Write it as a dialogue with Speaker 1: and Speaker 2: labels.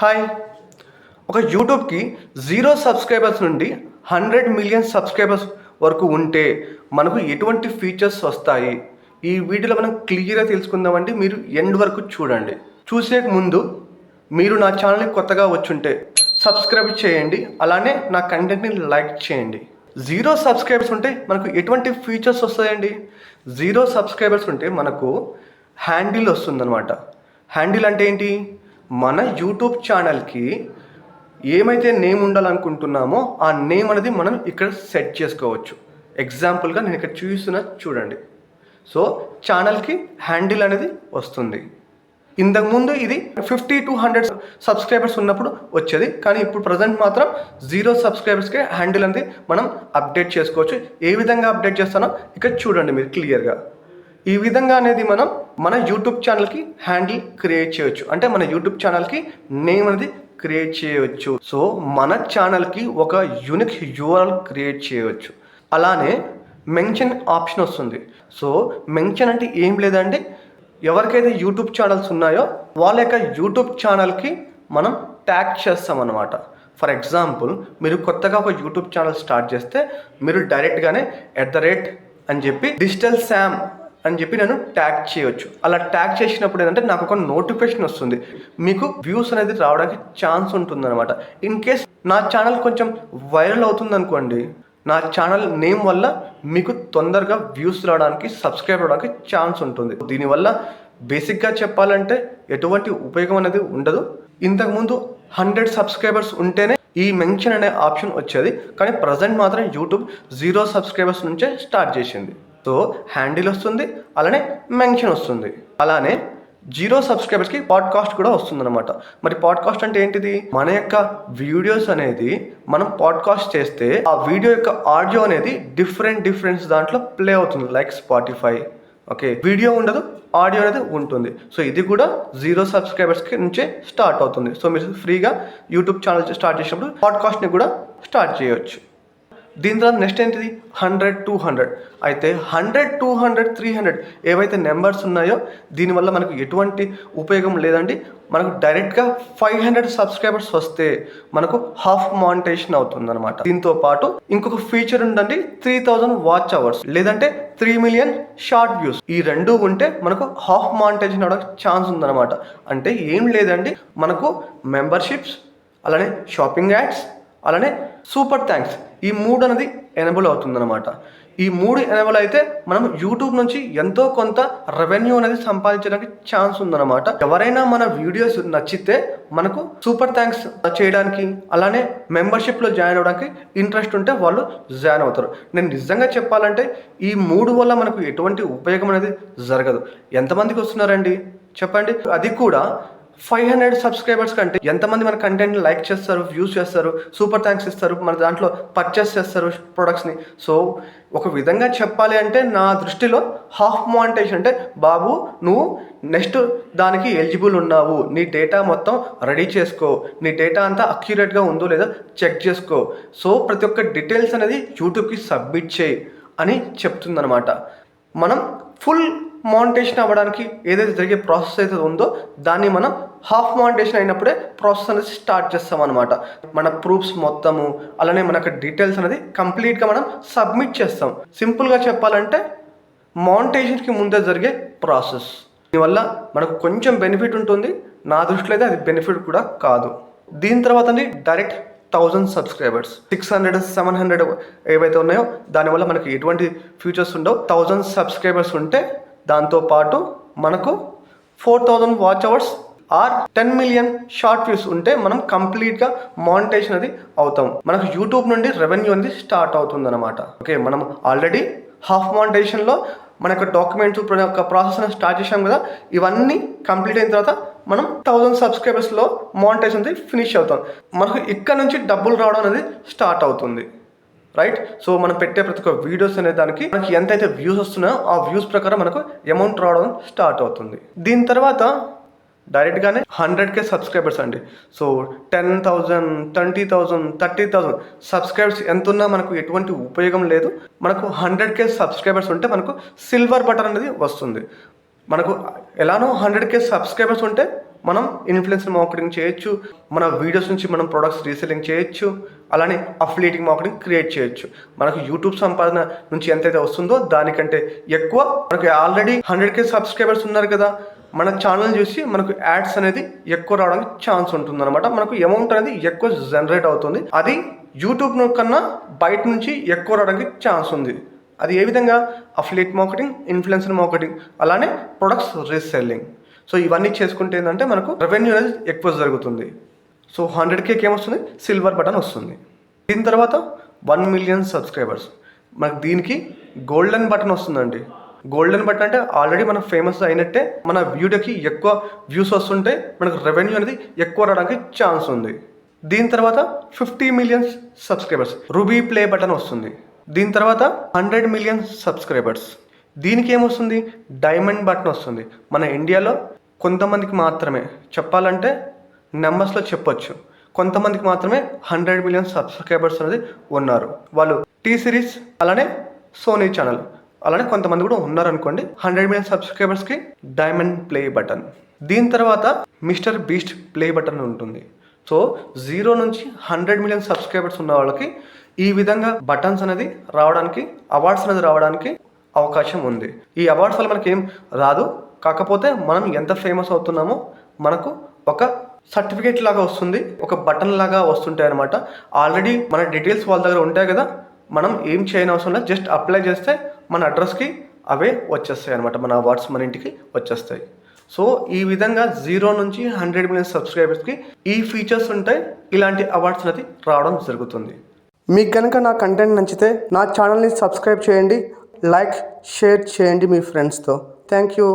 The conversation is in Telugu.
Speaker 1: హాయ్ ఒక యూట్యూబ్కి జీరో సబ్స్క్రైబర్స్ నుండి హండ్రెడ్ మిలియన్ సబ్స్క్రైబర్స్ వరకు ఉంటే మనకు ఎటువంటి ఫీచర్స్ వస్తాయి? ఈ వీడియోలో మనం క్లియర్గా తెలుసుకుందామండి. మీరు ఎండ్ వరకు చూడండి. చూసే ముందు మీరు నా ఛానల్కి కొత్తగా వచ్చుంటే సబ్స్క్రైబ్ చేయండి. అలానే నా కంటెంట్ని లైక్ చేయండి. జీరో సబ్స్క్రైబర్స్ ఉంటే మనకు ఎటువంటి ఫీచర్స్ వస్తాయండి? జీరో సబ్స్క్రైబర్స్ ఉంటే మనకు హ్యాండిల్ వస్తుందన్నమాట. హ్యాండిల్ అంటే ఏంటి? మన యూట్యూబ్ ఛానల్కి ఏమైతే నేమ్ ఉండాలనుకుంటున్నామో ఆ నేమ్ అనేది మనం ఇక్కడ సెట్ చేసుకోవచ్చు. ఎగ్జాంపుల్గా నేను ఇక్కడ చూస్తున్న చూడండి. సో ఛానల్కి హ్యాండిల్ అనేది వస్తుంది. ఇంతకుముందు ఇది ఫిఫ్టీ టు హండ్రెడ్ సబ్స్క్రైబర్స్ ఉన్నప్పుడు వచ్చేది. కానీ ఇప్పుడు ప్రజెంట్ మాత్రం జీరో సబ్స్క్రైబర్స్కే హ్యాండిల్ అనేది మనం అప్డేట్ చేసుకోవచ్చు. ఏ విధంగా అప్డేట్ చేస్తానో ఇక్కడ చూడండి మీరు క్లియర్గా ఈ విధంగా అనేది మనం మన యూట్యూబ్ ఛానల్కి హ్యాండిల్ క్రియేట్ చేయొచ్చు. అంటే మన యూట్యూబ్ ఛానల్కి నేమ్ అనేది క్రియేట్ చేయవచ్చు సో మన ఛానల్కి ఒక యూనిక్ యూఆర్ఎల్ క్రియేట్ చేయవచ్చు అలానే మెన్షన్ ఆప్షన్ వస్తుంది. సో మెన్షన్ అంటే ఏం లేదంటే ఎవరికైతే యూట్యూబ్ ఛానల్స్ ఉన్నాయో వాళ్ళ యొక్క యూట్యూబ్ ఛానల్కి మనం ట్యాగ్ చేస్తాం అన్నమాట ఫర్ ఎగ్జాంపుల్ మీరు కొత్తగా ఒక యూట్యూబ్ ఛానల్ స్టార్ట్ చేస్తే మీరు డైరెక్ట్గానే ఎట్ ద రేట్ అని చెప్పి డిజిటల్ శామ్ అని చెప్పి నేను ట్యాగ్ చేయొచ్చు. అలా ట్యాగ్ చేసినప్పుడు ఏంటంటే నాకు ఒక నోటిఫికేషన్ వస్తుంది. మీకు వ్యూస్ అనేది రావడానికి ఛాన్స్ ఉంటుందన్నమాట. ఇన్ కేస్ నా ఛానల్ కొంచెం వైరల్ అవుతుంది అనుకోండి నా ఛానల్ నేమ్ వల్ల మీకు తొందరగా వ్యూస్ రావడానికి సబ్స్క్రైబ్ అవడానికి ఛాన్స్ ఉంటుంది. దీనివల్ల బేసిక్గా చెప్పాలంటే ఎటువంటి ఉపయోగం అనేది ఉండదు. ఇంతకుముందు హండ్రెడ్ సబ్స్క్రైబర్స్ ఉంటేనే ఈ మెన్షన్ అనే ఆప్షన్ వచ్చేది. కానీ ప్రజెంట్ మాత్రం యూట్యూబ్ జీరో సబ్స్క్రైబర్స్ నుంచే స్టార్ట్ చేసింది. సో హ్యాండిల్ వస్తుంది అలానే మెన్షన్ వస్తుంది. అలానే జీరో సబ్స్క్రైబర్స్కి పాడ్కాస్ట్ కూడా వస్తుందన్నమాట. మరి పాడ్కాస్ట్ అంటే ఏంటిది? మన యొక్క వీడియోస్ అనేది మనం పాడ్కాస్ట్ చేస్తే ఆ వీడియో యొక్క ఆడియో అనేది డిఫరెంట్ డిఫరెంట్ దాంట్లో ప్లే అవుతుంది లైక్ స్పాటిఫై. ఓకే? వీడియో ఉండదు ఆడియో అనేది ఉంటుంది. సో ఇది కూడా జీరో సబ్స్క్రైబర్స్కి నుంచే స్టార్ట్ అవుతుంది. సో మీరు ఫ్రీగా యూట్యూబ్ ఛానల్ స్టార్ట్ చేసినప్పుడు పాడ్కాస్ట్ని కూడా స్టార్ట్ చేయొచ్చు. దీని తర్వాత నెక్స్ట్ ఏంటిది? Hundred two hundred. అయితే hundred two hundred three hundred ఏవైతే నెంబర్స్ ఉన్నాయో దీనివల్ల మనకు ఎటువంటి ఉపయోగం లేదండి. మనకు డైరెక్ట్గా ఫైవ్ హండ్రెడ్ సబ్స్క్రైబర్స్ వస్తే మనకు హాఫ్ మానిటేషన్ అవుతుంది అనమాట దీంతో పాటు ఇంకొక ఫీచర్ ఉందండి త్రీ థౌజండ్ వాచ్ అవర్స్ లేదంటే త్రీ మిలియన్ షార్ట్ వ్యూస్. ఈ రెండు ఉంటే మనకు హాఫ్ మానిటేషన్ అవడానికి ఛాన్స్ ఉందన్నమాట. అంటే ఏం లేదండి మనకు మెంబర్షిప్స్ అలానే షాపింగ్ యాడ్స్ అలానే సూపర్ థ్యాంక్స్. ఈ మూడు అనేది ఎనబుల్ అవుతుందన్నమాట. ఈ మూడు ఎనబుల్ అయితే మనం యూట్యూబ్ నుంచి ఎంతో కొంత రెవెన్యూ అనేది సంపాదించడానికి ఛాన్స్ ఉందన్నమాట. ఎవరైనా మన వీడియోస్ నచ్చితే మనకు సూపర్ థ్యాంక్స్ చేయడానికి అలానే మెంబర్షిప్లో జాయిన్ అవ్వడానికి ఇంట్రెస్ట్ ఉంటే వాళ్ళు జాయిన్ అవుతారు. నేను నిజంగా చెప్పాలంటే ఈ మూడు వల్ల మనకు ఎటువంటి ఉపయోగం అనేది జరగదు. ఎంతమందికి వస్తున్నారండి? చెప్పండి. అది కూడా ఫైవ్ హండ్రెడ్ సబ్స్క్రైబర్స్ కంటే ఎంతమంది మన కంటెంట్ లైక్ చేస్తారు వ్యూస్ చేస్తారు సూపర్ థ్యాంక్స్ ఇస్తారు మన దాంట్లో పర్చేస్ చేస్తారు ప్రొడక్ట్స్ని సో ఒక విధంగా చెప్పాలి అంటే నా దృష్టిలో హాఫ్ మానిటేషన్ అంటే బాబు నువ్వు నెక్స్ట్ దానికి ఎలిజిబుల్ ఉన్నావు. నీ డేటా మొత్తం రెడీ చేసుకో. నీ డేటా అంతా అక్యురేట్గా ఉందో లేదో చెక్ చేసుకో. సో ప్రతి ఒక్క డీటెయిల్స్ అనేది యూట్యూబ్కి సబ్మిట్ చేయి అని చెప్తుందనమాట మనం ఫుల్ మానిటేషన్ అవ్వడానికి ఏదైతే జరిగే ప్రాసెస్ అయితే ఉందో దాన్ని మనం హాఫ్ మానిటేషన్ అయినప్పుడే ప్రాసెస్ అనేది స్టార్ట్ చేస్తాం అనమాట మన ప్రూఫ్స్ మొత్తము అలానే మనకు డీటెయిల్స్ అనేది కంప్లీట్గా మనం సబ్మిట్ చేస్తాం. సింపుల్గా చెప్పాలంటే మానిటేషన్కి ముందే జరిగే ప్రాసెస్ దీనివల్ల మనకు కొంచెం బెనిఫిట్ ఉంటుంది. నా దృష్టిలో అయితే అది బెనిఫిట్ కూడా కాదు. దీని తర్వాత direct thousand subscribers six hundred seven hundred ఏవైతే ఉన్నాయో దానివల్ల మనకి ఎటువంటి ఫ్యూచర్స్ ఉండవు. థౌజండ్ సబ్స్క్రైబర్స్ ఉంటే దాంతోపాటు మనకు four thousand watch hours or ten million short views ఉంటే మనం కంప్లీట్గా మానిటేషన్ అది అవుతాం. మనకు యూట్యూబ్ నుండి రెవెన్యూ అనేది స్టార్ట్ అవుతుంది అనమాట ఓకే మనం ఆల్రెడీ హాఫ్ మానిటేషన్లో మన యొక్క డాక్యుమెంట్స్ యొక్క ప్రాసెస్ స్టార్ట్ చేసాం కదా ఇవన్నీ కంప్లీట్ అయిన తర్వాత మనం థౌజండ్ సబ్స్క్రైబర్స్లో మానిటేషన్ అనేది ఫినిష్ అవుతాం. మనకు ఇక్కడ నుంచి డబ్బులు రావడం అనేది స్టార్ట్ అవుతుంది. రైట్? సో మనం పెట్టే ప్రతి ఒక్క వీడియోస్ అనే దానికి మనకి ఎంతైతే వ్యూస్ వస్తున్నాయో ఆ వ్యూస్ ప్రకారం మనకు అమౌంట్ రావడం స్టార్ట్ అవుతుంది. దీని తర్వాత డైరెక్ట్గానే హండ్రెడ్ కే సబ్స్క్రైబర్స్ అండి. So ten thousand twenty thousand thirty thousand subscribers ఎంత ఉన్నా మనకు ఎటువంటి ఉపయోగం లేదు. మనకు హండ్రెడ్ కే సబ్స్క్రైబర్స్ ఉంటే మనకు సిల్వర్ బటన్ అనేది వస్తుంది. మనకు ఎలానో హండ్రెడ్ కే సబ్స్క్రైబర్స్ ఉంటే మనం ఇన్ఫ్లుయెన్సర్ మార్కెటింగ్ చేయొచ్చు మన వీడియోస్ నుంచి మనం ప్రొడక్ట్స్ రీసెల్లింగ్ చేయొచ్చు అలానే అఫిలియేటింగ్ మార్కెటింగ్ క్రియేట్ చేయొచ్చు. మనకు యూట్యూబ్ సంపాదన నుంచి ఎంతైతే వస్తుందో దానికంటే ఎక్కువ మనకి ఆల్రెడీ హండ్రెడ్ కే సబ్స్క్రైబర్స్ ఉన్నారు కదా. మన ఛానల్ చూసి మనకు యాడ్స్ అనేది ఎక్కువ రావడానికి ఛాన్స్ ఉంటుంది అనమాట మనకు అమౌంట్ అనేది ఎక్కువ జనరేట్ అవుతుంది. అది యూట్యూబ్ కన్నా బయట నుంచి ఎక్కువ రావడానికి ఛాన్స్ ఉంది. అది ఏ విధంగా? అఫిలియేట్ మార్కెటింగ్ ఇన్ఫ్లుయెన్సర్ మార్కెటింగ్ అలానే ప్రొడక్ట్స్ రీసెల్లింగ్ సో ఇవన్నీ చేసుకుంటే ఏంటంటే మనకు రెవెన్యూ అనేది ఎక్కువ జరుగుతుంది. సో హండ్రెడ్ కేకి ఏమొస్తుంది? సిల్వర్ బటన్ వస్తుంది. దీని తర్వాత వన్ మిలియన్ సబ్స్క్రైబర్స్ మనకు దీనికి గోల్డెన్ బటన్ వస్తుందండి. గోల్డెన్ బట్ అంటే ఆల్రెడీ మనం ఫేమస్ అయినట్టే మన వీడియోకి ఎక్కువ వ్యూస్ వస్తుంటే మనకు రెవెన్యూ అనేది ఎక్కువ రావడానికి ఛాన్స్ ఉంది. దీని తర్వాత fifty millions subscribers ruby play button వస్తుంది. దీని తర్వాత హండ్రెడ్ మిలియన్ సబ్స్క్రైబర్స్ దీనికి ఏమొస్తుంది డైమండ్ బటన్ వస్తుంది. మన ఇండియాలో కొంతమందికి మాత్రమే చెప్పాలంటే నెంబర్స్లో చెప్పొచ్చు. కొంతమందికి మాత్రమే హండ్రెడ్ మిలియన్ సబ్స్క్రైబర్స్ అనేది ఉన్నారు. వాళ్ళు టీ సిరీస్ అలానే సోనీ ఛానల్ అలానే కొంతమంది కూడా ఉన్నారనుకోండి హండ్రెడ్ మిలియన్ సబ్స్క్రైబర్స్కి డైమండ్ ప్లే బటన్. దీని తర్వాత మిస్టర్ బీస్ట్ ప్లే బటన్ ఉంటుంది. సో జీరో నుంచి హండ్రెడ్ మిలియన్ సబ్స్క్రైబర్స్ ఉన్న వాళ్ళకి ఈ విధంగా బటన్స్ అనేది రావడానికి అవార్డ్స్ అనేది రావడానికి అవకాశం ఉంది. ఈ అవార్డ్స్ వల్ల మనకి ఏం రాదు. కాకపోతే మనం ఎంత ఫేమస్ అవుతున్నామో మనకు ఒక సర్టిఫికేట్ లాగా వస్తుంది. ఒక బటన్ లాగా వస్తుంటాయి అనమాట ఆల్రెడీ మన డీటెయిల్స్ వాళ్ళ దగ్గర ఉంటాయి కదా. మనం ఏం చేయని అవసరం లేదు. జస్ట్ అప్లై చేస్తే మన అడ్రస్కి అవే వచ్చేస్తాయి అనమాట మన అవార్డ్స్ మన ఇంటికి వచ్చేస్తాయి. సో ఈ విధంగా జీరో నుంచి హండ్రెడ్ మిలియన్ సబ్స్క్రైబర్స్కి ఈ ఫీచర్స్ ఉంటాయి. ఇలాంటి అవార్డ్స్ అనేది రావడం జరుగుతుంది.
Speaker 2: మీకు కనుక నా కంటెంట్ నచ్చితే నా ఛానల్ని సబ్స్క్రైబ్ చేయండి. లైక్ షేర్ చేయండి మీ ఫ్రెండ్స్తో థ్యాంక్ యూ